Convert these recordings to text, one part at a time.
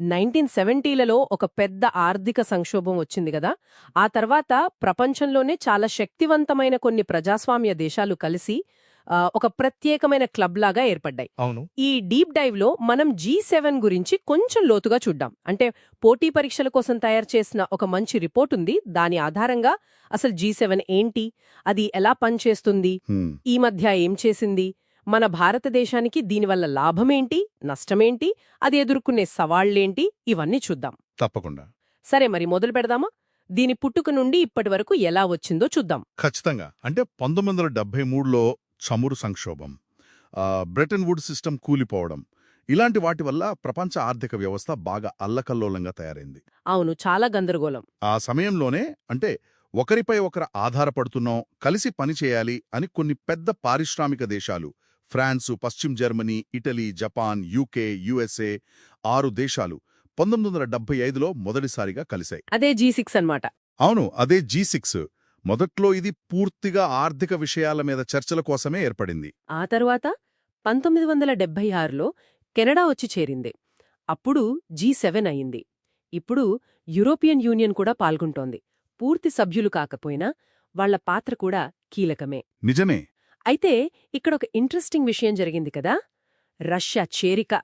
Nineteen సెవెంటీలలో ఒక పెద్ద ఆర్థిక సంక్షోభం వచ్చింది కదా. ఆ తర్వాత ప్రపంచంలోనే చాలా శక్తివంతమైన కొన్ని ప్రజాస్వామ్య దేశాలు కలిసి ఒక ప్రత్యేకమైన క్లబ్ లాగా ఏర్పడ్డాయి. అవును. ఈ డీప్ డైవ్లో మనం జీ సెవెన్ గురించి కొంచెం లోతుగా చూద్దాం. అంటే పోటీ పరీక్షల కోసం తయారు చేసిన ఒక మంచి రిపోర్ట్ ఉంది. దాని ఆధారంగా అసలు జీ సెవెన్ ఏంటి? అది ఎలా పనిచేస్తుంది? ఈ మధ్య ఏం చేసింది? మన భారతదేశానికి దీనివల్ల లాభమేంటి? నష్టమేంటి? అది ఎదుర్కొనే సవాళ్ళేంటి ఇవన్నీ చూద్దాం. తప్పకుండా. సరే మరి మొదలు పెడదామా? దీని పుట్టుక నుండి ఇప్పటి వరకు ఎలా వచ్చిందో చూద్దాం. ఖచ్చితంగా. అంటే పంతొమ్మిది వందల డెబ్బై మూడులో చమురు సంక్షోభం బ్రెటన్ వుడ్ సిస్టమ్ కూలిపోవడం ఇలాంటి వాటి వల్ల ప్రపంచ ఆర్థిక వ్యవస్థ బాగా అల్లకల్లోలంగా తయారైంది. అవును చాలా గందరగోళం. ఆ సమయంలోనే అంటే ఒకరిపై ఒకరు ఆధారపడుతున్నాం కలిసి పనిచేయాలి అని కొన్ని పెద్ద పారిశ్రామిక దేశాలు ఫ్రాన్సు పశ్చిమ Germany Italy Japan UK USA ఆరు దేశాలు పంతొమ్మిది వందల డెబ్బై ఐదులో మొదటిసారిగా కలిశాయి. అదే జీ సిక్స్ అన్నమాట. అవును అదే జీ సిక్స్ మొదట్లో ఇది పూర్తిగా ఆర్థిక విషయాల మీద చర్చల కోసమే ఏర్పడింది. ఆ తరువాత పంతొమ్మిది వందల డెబ్బై ఆరులో కెనడా వచ్చి చేరింది. అప్పుడు జీ సెవెన్ అయింది. ఇప్పుడు యూరోపియన్ యూనియన్ కూడా పాల్గొంటోంది. పూర్తి సభ్యులు కాకపోయినా వాళ్ళ పాత్ర కూడా కీలకమే. నిజమే. అయితే ఇక్కడ ఒక ఇంట్రెస్టింగ్ విషయం జరిగింది కదా. రష్యా చేరిక.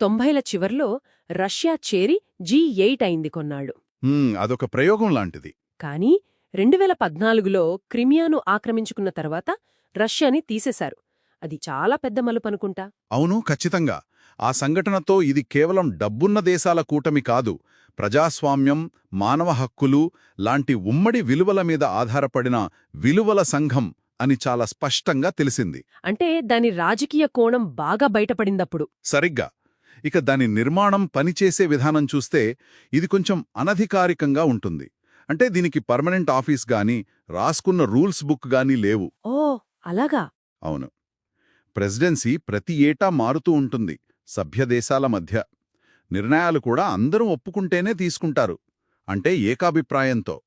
తొంభైల చివర్లో రష్యా చేరి జీ ఎయిట్ అయింది కొన్నాళ్ళు. హ్మ్, అదొక ప్రయోగం లాంటిది. కానీ రెండువేల పద్నాలుగులో క్రిమియాను ఆక్రమించుకున్న తర్వాత రష్యాని తీసేశారు. అది చాలా పెద్ద మలుపనుకుంటా అవును ఖచ్చితంగా. ఆ సంఘటనతో ఇది కేవలం డబ్బున్న దేశాల కూటమి కాదు. ప్రజాస్వామ్యం మానవ హక్కులు లాంటి ఉమ్మడి విలువల మీద ఆధారపడిన విలువల సంఘం అని చాలా స్పష్టంగా తెలిసింది. అంటే దాని రాజకీయ కోణం బాగా బయటపడిందప్పుడు. సరిగ్గా. ఇక దాని నిర్మాణం పనిచేసే విధానం చూస్తే ఇది కొంచెం అనధికారికంగా ఉంటుంది. అంటే దీనికి పర్మనెంట్ ఆఫీస్ గాని రాసుకున్న రూల్స్ బుక్ గాని లేవు. ఓ అలాగా? అవును. ప్రెసిడెన్సీ ప్రతి ఏటా మారుతూ ఉంటుంది సభ్యదేశాల మధ్య. నిర్ణయాలు కూడా అందరూ ఒప్పుకుంటేనే తీసుకుంటారు. అంటే ఏకాభిప్రాయంతో.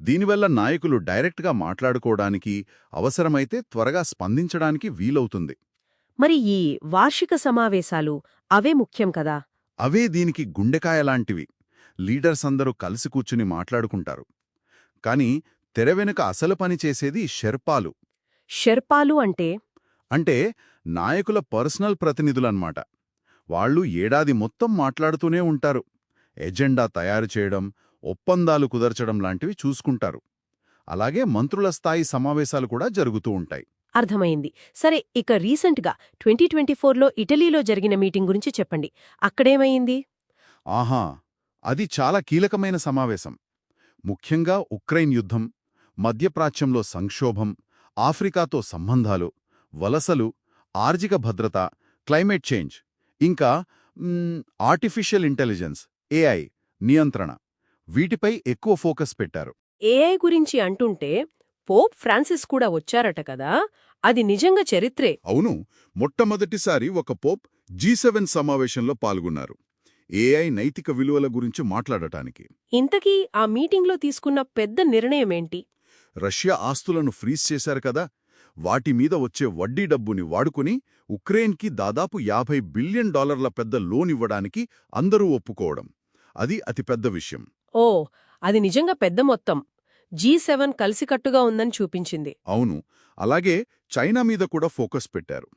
దీనివల్ల నాయకులు డైరెక్ట్గా మాట్లాడుకోవడానికి అవసరమైతే త్వరగా స్పందించడానికి వీలవుతుంది. మరి ఈ వార్షిక సమావేశాలు అవే ముఖ్యం కదా? అవే దీనికి గుండెకాయలాంటివి లీడర్స్ అందరూ కలిసి కూర్చుని మాట్లాడుకుంటారు. కాని తెర వెనుక అసలు పని చేసేది షెర్పాలు. షెర్పాలు అంటే? అంటే నాయకుల పర్సనల్ ప్రతినిధులన్నమాట. వాళ్ళు ఏడాది మొత్తం మాట్లాడుతూనే ఉంటారు. ఎజెండా తయారు చేయడం ఒప్పందాలు కుదర్చడం లాంటివి చూసుకుంటారు. అలాగే మంత్రుల స్థాయి సమావేశాలు కూడా జరుగుతూ ఉంటాయి. అర్థమైంది. సరే ఇక రీసెంట్గా ట్వంటీ ట్వంటీ ఫోర్లో ఇటలీలో జరిగిన మీటింగ్ గురించి చెప్పండి. అక్కడేమైంది? ఆహా! అది చాలా కీలకమైన సమావేశం. ముఖ్యంగా ఉక్రెయిన్ యుద్ధం మధ్యప్రాచ్యంలో సంక్షోభం ఆఫ్రికాతో సంబంధాలు వలసలు ఆర్థిక భద్రత క్లైమేట్ చేంజ్ ఇంకా ఆర్టిఫిషియల్ ఇంటెలిజెన్స్ ఏఐ నియంత్రణ. వీటిపై ఎక్కువ ఫోకస్ పెట్టారు. ఏఐ గురించి అంటుంటే పోప్ ఫ్రాన్సిస్ కూడా వచ్చారట కదా అది నిజంగా చరిత్రే. అవును మొట్టమొదటిసారి ఒక పోప్ జీ సెవెన్ సమావేశంలో పాల్గొన్నారు. ఏఐ నైతిక విలువల గురించి మాట్లాడటానికి. ఇంతకీ ఆ మీటింగ్లో తీసుకున్న పెద్ద నిర్ణయమేంటి? రష్యా ఆస్తులను ఫ్రీజ్ చేశారు కదా వాటి మీద వచ్చే వడ్డీ డబ్బుని వాడుకుని ఉక్రెయిన్కి దాదాపు యాభై బిలియన్ డాలర్ల పెద్ద లోన్ ఇవ్వడానికి అందరూ ఒప్పుకోవడం. అది అతిపెద్ద విషయం. ఓ అది నిజంగా పెద్ద మొత్తం. జీ సెవెన్ కలిసికట్టుగా ఉందని చూపించింది. అవును. అలాగే చైనా మీద కూడా ఫోకస్ పెట్టారు.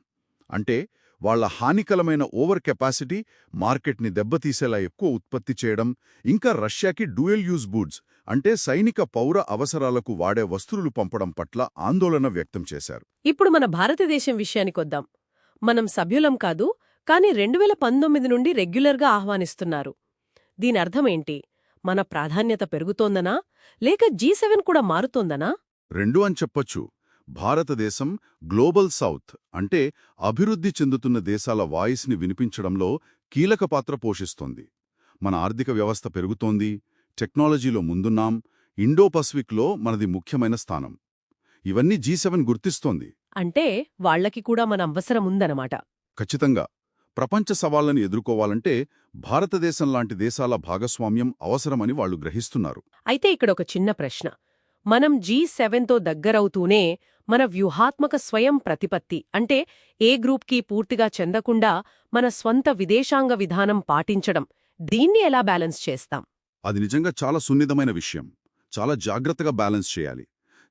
అంటే వాళ్ళ హానికరమైన ఓవర్ కెపాసిటీ మార్కెట్ని దెబ్బతీసేలా ఎక్కువ ఉత్పత్తి చేయడం ఇంకా రష్యాకి డ్యూయల్ యూజ్ బూడ్స్ అంటే సైనిక పౌర అవసరాలకు వాడే వస్తువులు పంపడం పట్ల ఆందోళన వ్యక్తం చేశారు. ఇప్పుడు మన భారతదేశం విషయానికొద్దాం మనం సభ్యులం కాదు కాని రెండు నుండి రెగ్యులర్గా ఆహ్వానిస్తున్నారు. దీని అర్థమేంటి మన ప్రాధాన్యత పెరుగుతోందనా? లేక జీ సెవెన్ కూడా మారుతోందనా? రెండు అని చెప్పొచ్చు. భారతదేశం గ్లోబల్ సౌత్ అంటే అభివృద్ధి చెందుతున్న దేశాల వాయిస్ని వినిపించడంలో కీలక పాత్ర పోషిస్తోంది. మన ఆర్థిక వ్యవస్థ పెరుగుతోంది టెక్నాలజీలో ముందున్నాం ఇండో పసిఫిక్లో మనది ముఖ్యమైన స్థానం. ఇవన్నీ జీ సెవెన్ గుర్తిస్తోంది. అంటే వాళ్ళకి కూడా మన అవసరం ఉందన్నమాట ఖచ్చితంగా. ప్రపంచ సవాళ్ళను ఎదుర్కోవాలంటే భారతదేశం లాంటి దేశాల భాగస్వామ్యం అవసరమని వాళ్ళు గ్రహిస్తున్నారు. అయితే ఇక్కడ ఒక చిన్న ప్రశ్న. మనం జీ సెవెన్తో దగ్గరవుతూనే మన వ్యూహాత్మక స్వయం ప్రతిపత్తి అంటే ఏ గ్రూప్కి పూర్తిగా చెందకుండా మన స్వంత విదేశాంగ విధానం పాటించడం దీన్ని ఎలా బ్యాలెన్స్ చేస్తాం? అది నిజంగా చాలా సున్నితమైన విషయం. చాలా జాగ్రత్తగా బ్యాలెన్స్ చేయాలి.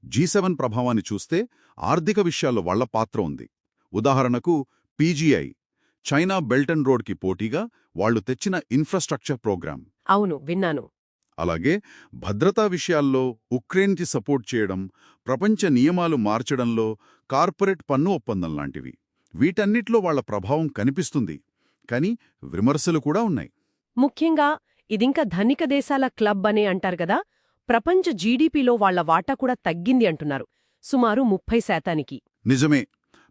జీ సెవెన్ ప్రభావాన్ని చూస్తే ఆర్థిక విషయాల్లో వాళ్ళ పాత్ర ఉంది. ఉదాహరణకు పీజీఐ చైనా బెల్ట్ అండ్ రోడ్కి పోటీగా వాళ్ళు తెచ్చిన ఇన్ఫ్రాస్ట్రక్చర్ ప్రోగ్రాం. అవును విన్నాను. అలాగే భద్రతా విషయాల్లో ఉక్రెయిన్కి సపోర్ట్ చేయడం ప్రపంచ నియమాలు మార్చడంలో కార్పొరేట్ పన్ను ఒప్పందం లాంటివి. వీటన్నిట్లో వాళ్ళ ప్రభావం కనిపిస్తుంది. కానీ విమర్శలు కూడా ఉన్నాయి. ముఖ్యంగా ఇదింక ధనిక దేశాల క్లబ్ అనే అంటారు కదా ప్రపంచ జీడీపీలో వాళ్ళ వాటా కూడా తగ్గింది అంటున్నారు సుమారు ముప్పై శాతానికి. నిజమే.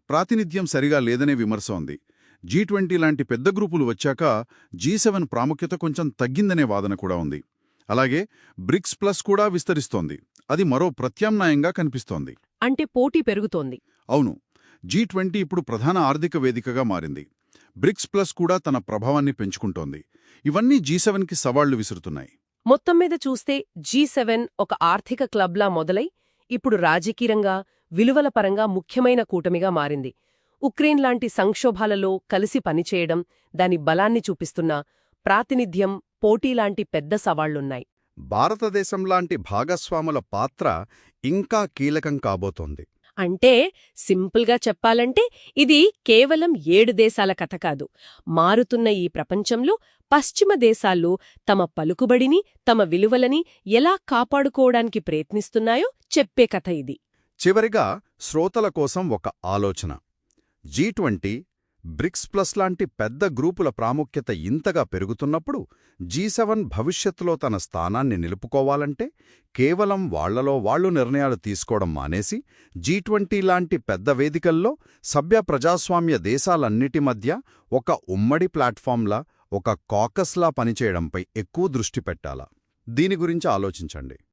ప్రాతినిధ్యం సరిగా లేదనే విమర్శ ఉంది. జీ ట్వంటీ లాంటి పెద్ద గ్రూపులు వచ్చాక జీ సెవెన్ ప్రాముఖ్యత కొంచెం తగ్గిందనే వాదన కూడా ఉంది. అలాగే బ్రిక్స్ ప్లస్ కూడా విస్తరిస్తోంది. అది మరో ప్రత్యామ్నాయంగా కనిపిస్తోంది. అంటే పోటీ పెరుగుతోంది. అవును. జీ ట్వంటీ ఇప్పుడు ప్రధాన ఆర్థిక వేదికగా మారింది. బ్రిక్స్ ప్లస్ కూడా తన ప్రభావాన్ని పెంచుకుంటోంది. ఇవన్నీ జీ సెవెన్కి సవాళ్ళు విసురుతున్నాయి. మొత్తం మీద చూస్తే జీ సెవెన్ ఒక ఆర్థిక క్లబ్లా మొదలై ఇప్పుడు రాజకీయంగా విలువల పరంగా ముఖ్యమైన కూటమిగా మారింది. ఉక్రెయిన్ లాంటి సంక్షోభాలలో కలిసి పనిచేయడం దాని బలాన్ని చూపిస్తున్న ప్రాతినిధ్యం పోటీలాంటి పెద్ద సవాళ్ళున్నాయి. భారతదేశం లాంటి భాగస్వాముల పాత్ర ఇంకా కీలకం కాబోతోంది. అంటే సింపుల్గా చెప్పాలంటే ఇది కేవలం ఏడు దేశాల కథ కాదు. మారుతున్న ఈ ప్రపంచంలో పశ్చిమ దేశాలు తమ పలుకుబడిని తమ విలువలని ఎలా కాపాడుకోవడానికి ప్రయత్నిస్తున్నాయో చెప్పే కథ ఇది. చివరిగా శ్రోతల కోసం ఒక ఆలోచన. జీ ట్వంటీ బ్రిక్స్ ప్లస్ లాంటి పెద్ద గ్రూపుల ప్రాముఖ్యత ఇంతగా పెరుగుతున్నప్పుడు జీ సెవెన్ భవిష్యత్తులో తన స్థానాన్ని నిలుపుకోవాలంటే కేవలం వాళ్ళలో వాళ్ళు నిర్ణయాలు తీసుకోవడం మానేసి జీ ట్వంటీ లాంటి పెద్ద వేదికల్లో సభ్య ప్రజాస్వామ్య దేశాలన్నిటి మధ్య ఒక ఉమ్మడి ప్లాట్ఫామ్లా ఒక కాకస్లా పనిచేయడంపై ఎక్కువ దృష్టి పెట్టాలా? దీని గురించి ఆలోచించండి.